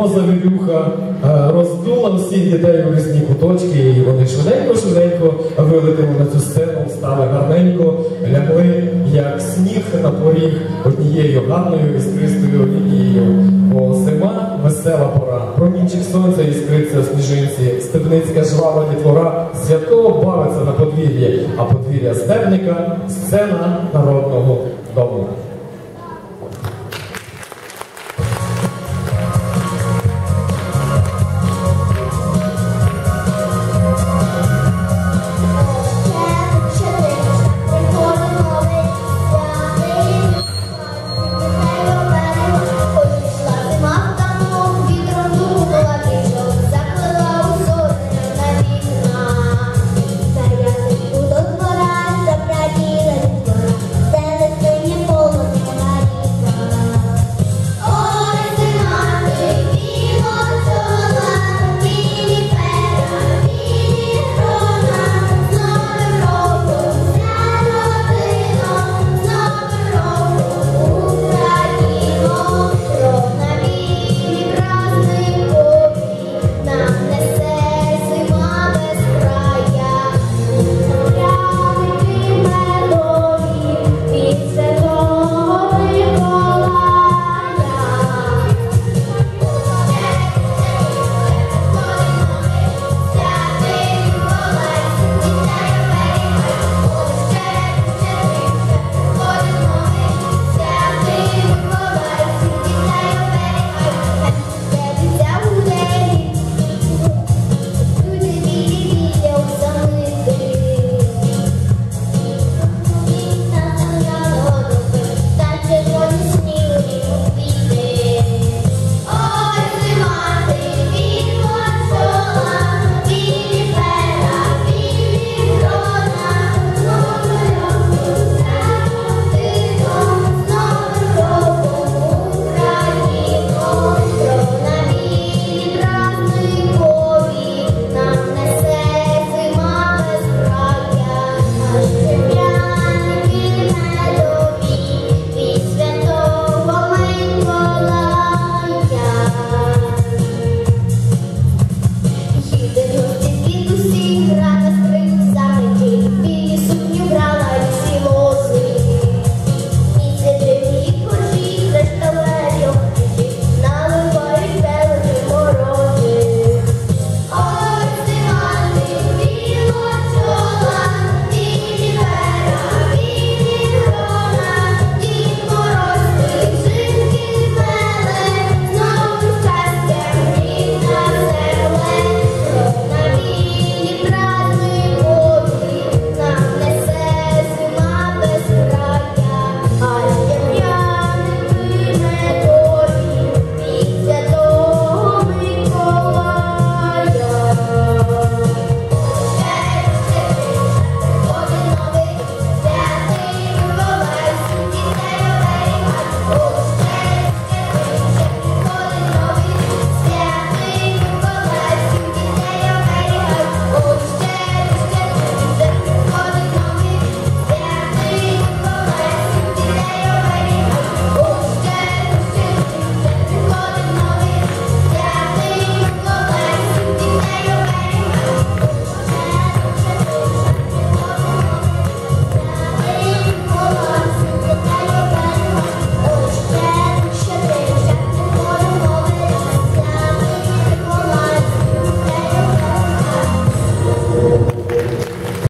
Бо завірюха е, роздула всіх дітей у різні куточки, і вони швиденько-швиденько вилетіли на цю сцену, стали гарненько, лягли, як сніг на поріг однією гарною іскристою лінією. Бо зима весела пора, промінчик сонця іскриться в сніжинці, стебницька жвава дітвора святого бавиться на подвір'ї, а подвір'я стебника сцена народного дому.